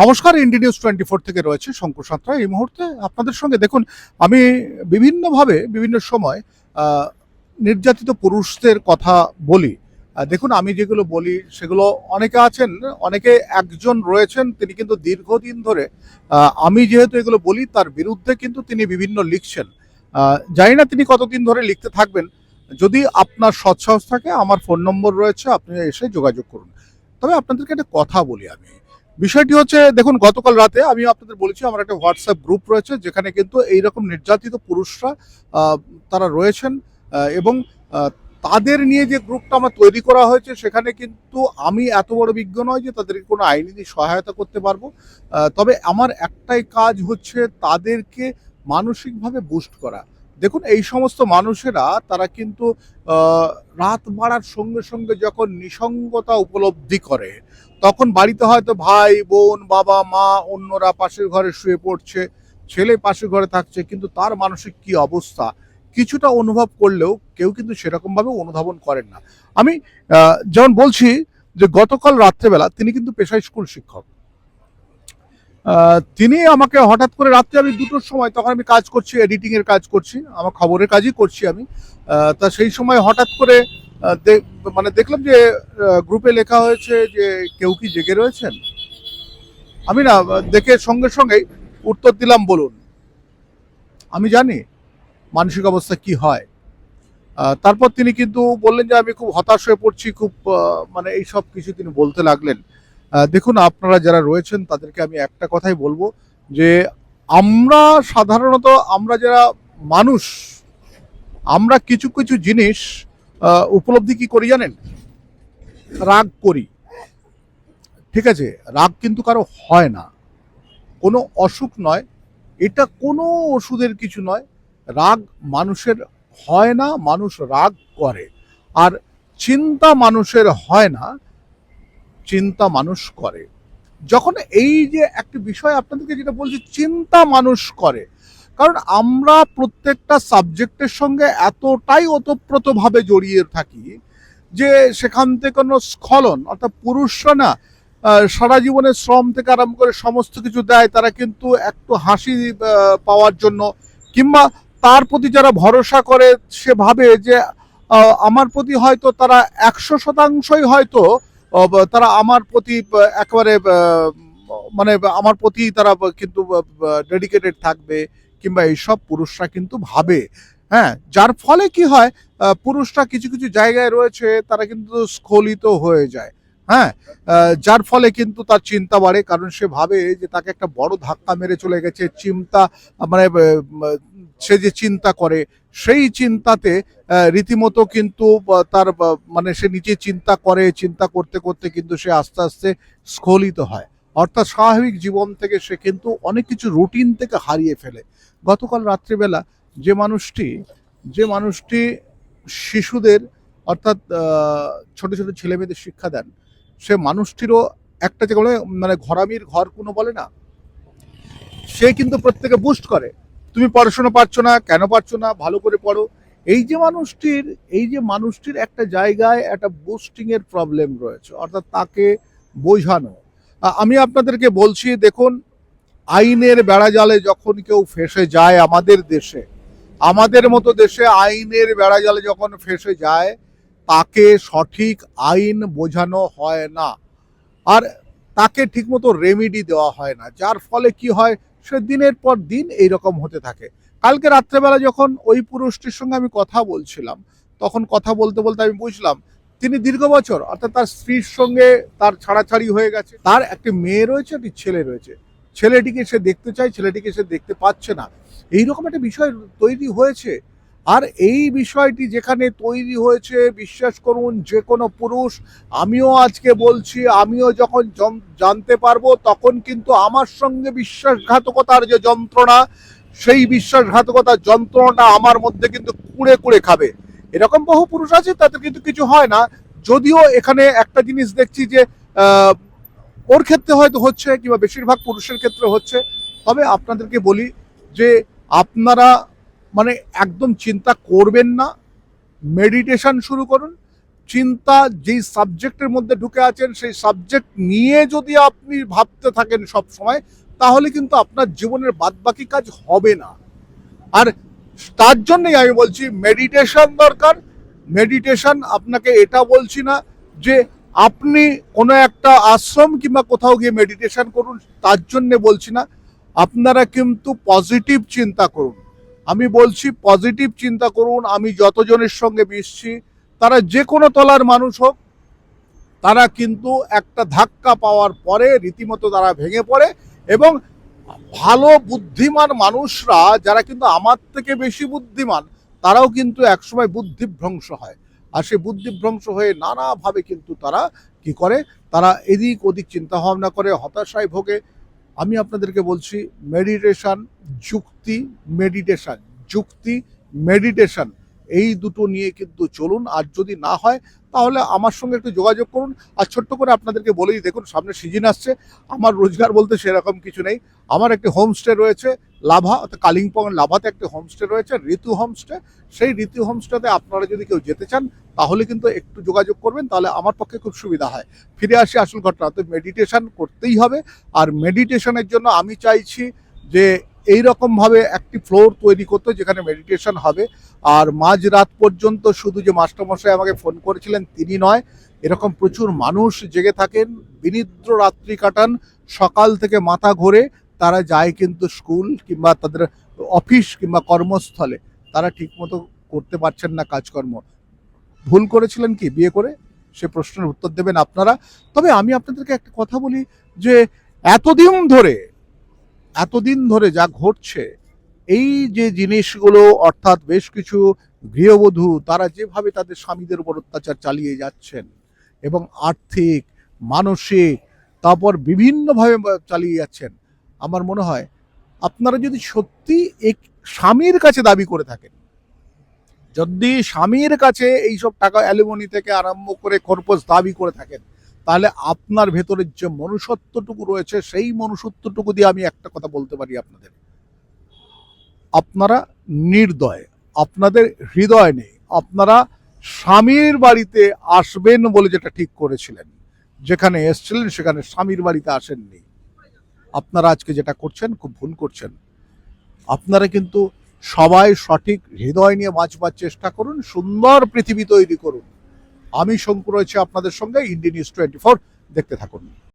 নমস্কার ইন্ডি news twenty four থেকে রয়েছে শঙ্কর সাঁতরা। এই মুহূর্তে আপনাদের সঙ্গে দেখুন, আমি বিভিন্নভাবে, বিভিন্ন সময় নির্যাতিত পুরুষদের কথা বলি। দেখুন, আমি যেগুলো বলি, সেগুলো অনেকে আছেন, অনেকে একজন রয়েছেন, তিনি কিন্তু দীর্ঘদিন ধরে আমি যেহেতু এগুলো বলি, তার বিরুদ্ধে কিন্তু তিনি বিভিন্ন লিখছেন। জানি না তিনি কতদিন ধরে লিখতে থাকবেন। যদি আপনার সৎসাহস থাকে, আমার ফোন নম্বর রয়েছে, আপনি এসে যোগাযোগ করুন। তবে আপনাদেরকে একটা কথা বলি আমি। বিষয়টি হচ্ছে, দেখুন, গতকাল রাতে আমি আপনাদের বলেছি, আমার একটা হোয়াটসঅ্যাপ গ্রুপ রয়েছে, যেখানে কিন্তু এইরকম নির্যাতিত পুরুষরা তারা রয়েছেন এবং তাদের নিয়ে যে গ্রুপটা আমার তৈরি করা হয়েছে, সেখানে কিন্তু আমি এত বড় বিজ্ঞ নয় যে তাদেরকে কোনো আইনি সহায়তা করতে পারব। তবে আমার একটাই কাজ হচ্ছে তাদেরকে মানসিকভাবে বুস্ট করা। দেখুন, এই সমস্ত মানুষেরা, তারা কিন্তু রাত বাড়ার সঙ্গে সঙ্গে যখন নিসঙ্গতা উপলব্ধি করে, তখন বাড়িতে হয়তো ভাই, বোন, বাবা, মা, অন্যরা পাশের ঘরে শুয়ে পড়ছে, ছেলে পাশের ঘরে থাকছে, কিন্তু তার মানসিক কি অবস্থা? কিছুটা অনুভব করলেও কেউ কিন্তু সেরকমভাবে অনুধাবন করেন না। আমি যেমন বলছি যে গতকাল রাত্রেবেলা তিনি কিন্তু পেশায় স্কুল শিক্ষক। তিনি আমাকে হঠাৎ করে রাত্রে আমি দুটোর সময়, তখন আমি কাজ করছি এডিটিং এর কাজ করছি, আমার খবরের কাজই করছি আমি। তা সেই সময় হঠাৎ করে মানে দেখলাম যে গ্রুপে লেখা হয়েছে যে, কেউ কি জেগে রয়েছেন? আমি না, দেখে সঙ্গে সঙ্গেই উত্তর দিলাম, বলুন। আমি জানি মানসিক অবস্থা কি হয়। তারপর তিনি কিন্তু বললেন যে, আমি খুব হতাশ হয়ে পড়ছি, খুব মানে এইসব কিছু তিনি বলতে লাগলেন। দেখুন, আপনারা যারা রয়েছেন, তাদেরকে আমি একটা কথাই বলব যে আমরা সাধারণত, আমরা যারা মানুষ, আমরা কিছু কিছু জিনিস উপলব্ধি কি করি জানেন? রাগ করি। ঠিক আছে? রাগ কিন্তু কারও হয় না। কোনো অসুখ নয়। এটা কোনো ওষুধের কিছু নয়। রাগ মানুষের হয় না, মানুষ রাগ করে। আর চিন্তা মানুষের হয় না। চিন্তা মানুষ করে। যখন এই যে একটা বিষয় আপনাদেরকে যেটা বলছি, চিন্তা মানুষ করে। কারণ আমরা প্রত্যেকটা সাবজেক্টের সঙ্গে এতটাই ওতপ্রোতভাবে জড়িয়ে থাকি যে সেখান থেকে কোনো স্খলন, অর্থাৎ পুরুষরা না সারা জীবনে শ্রম থেকে আরম্ভ করে সমস্ত কিছু দেয়, তারা কিন্তু একটু হাসি পাওয়ার জন্য। কিংবা তার প্রতি যারা ভরসা করে, সে ভাবে যে আমার প্রতি হয়তো তারা একশো শতাংশই হয়তো তারা আমার প্রতি একেবারে মানে আমার প্রতি তারা কিন্তু ডেডিকেটেড থাকবে কিংবা এইসব পুরুষরা কিন্তু ভাবে। হ্যাঁ যার ফলে কি হয় পুরুষরা কিছু কিছু জায়গায় রয়েছে, তারা কিন্তু স্খলিত হয়ে যায়। হ্যাঁ যার ফলে কিন্তু তার চিন্তা বাড়ে, কারণ সে ভাবে যে তাকে একটা বড় ধাক্কা মেরে চলে গেছে, চিন্তা মানে সে যে চিন্তা করে সেই চিন্তাতে রীতিমতো কিন্তু তার মানে সে নিজে চিন্তা করে, চিন্তা করতে করতে কিন্তু সে আস্তে আস্তে স্খলিত হয়। অর্থাৎ স্বাভাবিক জীবন থেকে সে কিন্তু অনেক কিছু রুটিন থেকে হারিয়ে ফেলে। গতকাল রাত্রিবেলা যে মানুষটি যে মানুষটি শিশুদের, অর্থাৎ ছোট ছোট ছেলে মেয়েদের শিক্ষা দেন, সে মানুষটিরও একটা যে মানে ঘরামির ঘর কোনো বলে না, সে কিন্তু প্রত্যেকে বুস্ট করে। তুমি পড়াশোনা পারছ না, কেন পারছ না, ভালো করে পড়ো। এই যে মানুষটির, এই যে মানুষটির একটা জায়গায় একটা বুস্টিং এর প্রবলেম রয়েছে, অর্থাৎ তাকে বোঝানো। আমি আপনাদেরকে বলছি, দেখুন, আইনের বেড়াজালে যখন কেউ ফেসে যায় আমাদের দেশে, আমাদের মতো দেশে আইনের বেড়াজালে যখন ফেসে যায়, তাকে সঠিক আইন বোঝানো হয় না। আর তাকে ঠিকমতো রেমিডি দেওয়া হয় না, যার ফলে কি হয় সে দিনের পর দিন এই রকম হতে থাকে। কালকে রাত্রেবেলা যখন ওই পুরুষটির সঙ্গে আমি কথা বলছিলাম, তখন কথা বলতে বলতে আমি বুঝলাম, তিনি দীর্ঘ বছর, অর্থাৎ তার স্ত্রীর সঙ্গে তার ছাড়াছাড়ি হয়ে গেছে। তার একটি মেয়ে রয়েছে, একটি ছেলে রয়েছে। ছেলেটিকে সে দেখতে চায়, ছেলেটিকে সে দেখতে পাচ্ছে না। এইরকম একটা বিষয় তৈরি হয়েছে। আর এই বিষয়টি যেখানে তৈরি হয়েছে, বিশ্বাস করুন, যে কোনো পুরুষ, আমিও আজকে বলছি, আমিও যখন জানতে পারব, তখন কিন্তু আমার সঙ্গে বিশ্বাসঘাতকতার যে যন্ত্রণা, সেই বিশ্বাসঘাতকতার যন্ত্রণাটা আমার মধ্যে কিন্তু কুড়ে কুড়ে খাবে। এরকম বহু পুরুষ আছে তাদের কিন্তু কিছু হয় না। যদিও এখানে একটা জিনিস দেখছি যে ওর ক্ষেত্রে হয়তো হচ্ছে, কিংবা বেশিরভাগ পুরুষের ক্ষেত্রে হচ্ছে। তবে আপনাদেরকে বলি যে, আপনারা মানে একদম চিন্তা করবেন না মেডিটেশন শুরু করুন। চিন্তা যেই সাবজেক্টের মধ্যে ঢুকে আছেন, সেই সাবজেক্ট নিয়ে যদি আপনি ভাবতে থাকেন সব সময়, তাহলে কিন্তু আপনার জীবনের বাদবাকি কাজ হবে না। আর তার জন্যই আমি বলছি মেডিটেশন দরকার। মেডিটেশন আপনাকে এটা বলছি না যে আপনি কোনো একটা আশ্রম কিংবা কোথাও গিয়ে মেডিটেশন করুন, তার জন্যে বলছি না। আপনারা কিন্তু পজিটিভ চিন্তা করুন। আমি বলছি পজিটিভ চিন্তা করুন, আমি যতজনের সঙ্গে মিশছি, তারা যে কোনো তলার মানুষ হোক, তারা কিন্তু একটা ধাক্কা পাওয়ার পরে রীতিমতো তারা ভেঙে পড়ে এবং ভালো বুদ্ধিমান মানুষরা, যারা কিন্তু আমার থেকে বেশি বুদ্ধিমান, তারাও কিন্তু একসময় বুদ্ধিভ্রংশ হয়। আর সেই বুদ্ধিভ্রংশ হয়ে নানাভাবে কিন্তু তারা কি করে? তারা এদিক ওদিক চিন্তা ভাবনা করে, হতাশায় ভোগে আমি আপনাদেরকে বলছি মেডিটেশন যুক্তি মেডিটেশন যুক্তি মেডিটেশন এই দুটো নিয়ে কিন্তু চলুন। আর যদি না হয়, তাহলে আমার সঙ্গে একটু যোগাযোগ করুন। আর ছোট্ট করে আপনাদেরকে বলেই দেখুন, সামনে সিজন আসছে, আমার রোজগার বলতে সেরকম কিছু নেই। আমার একটি হোমস্টে রয়েছে, লাভা, অর্থাৎ কালিম্পং লাভাতে একটি হোমস্টে রয়েছে, ঋতু হোমস্টে সেই ঋতু হোমস্টেতে আপনারা যদি কেউ যেতে চান তাহলে কিন্তু একটু যোগাযোগ করবেন, তাহলে আমার পক্ষে খুব সুবিধা হয়। ফিরে আসি আসল ঘটনা। তো মেডিটেশন করতেই হবে। আর মেডিটেশনের জন্য আমি চাইছি যে এই রকমভাবে একটি ফ্লোর তৈরি করতে যেখানে মেডিটেশন হবে। আর মাঝ রাত পর্যন্ত শুধু যে মাস্টারমশাই আমাকে ফোন করেছিলেন, তিনি নয়, এরকম প্রচুর মানুষ জেগে থাকেন, বিনিদ্র রাত্রি কাটান, সকাল থেকে মাথা ঘোরে, তারা যায় কিন্তু স্কুল কিংবা তাদের অফিস কিংবা কর্মস্থলে। তারা ঠিকমতো করতে পারছেন না কাজকর্ম। ভুল করেছিলেন কি? বিয়ে করে? সে প্রশ্নের উত্তর দেবেন আপনারা। তবে আমি আপনাদেরকে একটা কথা বলি যে এতদিন ধরে এতদিন ধরে যা ঘটছে, এই যে জিনিসগুলো, অর্থাৎ বেশ কিছু গৃহবধূ, তারা যেভাবে তাদের স্বামীদের উপর অত্যাচার চালিয়ে যাচ্ছেন এবং আর্থিক, মানসিক, তারপর বিভিন্নভাবে চালিয়ে যাচ্ছেন, আমার মনে হয় আপনারা যদি সত্যি এক স্বামীর কাছে দাবি করে থাকেন যদি স্বামীর কাছে এইসব টাকা অ্যালুমনি থেকে আরম্ভ করে খরপোশ দাবি করে থাকেন, তাহলে আপনার ভেতরের যে মনুষ্যত্বটুকু রয়েছে, সেই মনুষ্যত্বটুকু দিয়ে আমি একটা কথা বলতে পারি আপনাদের। আপনারা নির্দয়, আপনাদের হৃদয় নেই। আপনারা স্বামীর বাড়িতে আসবেন বলে যেটা ঠিক করেছিলেন, যেখানে এসছিলেন সেখানে স্বামীর বাড়িতে আসেননি। আপনারা আজকে যেটা করছেন, খুব ভুল করছেন। আপনারা কিন্তু সবাই সঠিক হৃদয় নিয়ে বাঁচবার চেষ্টা করুন, সুন্দর পৃথিবী তৈরি করুন। আমি শঙ্কু রয়েছে আপনাদের সঙ্গে ইন্ডিয়ান নিউজ টোয়েন্টি ফোর দেখতে থাকুন।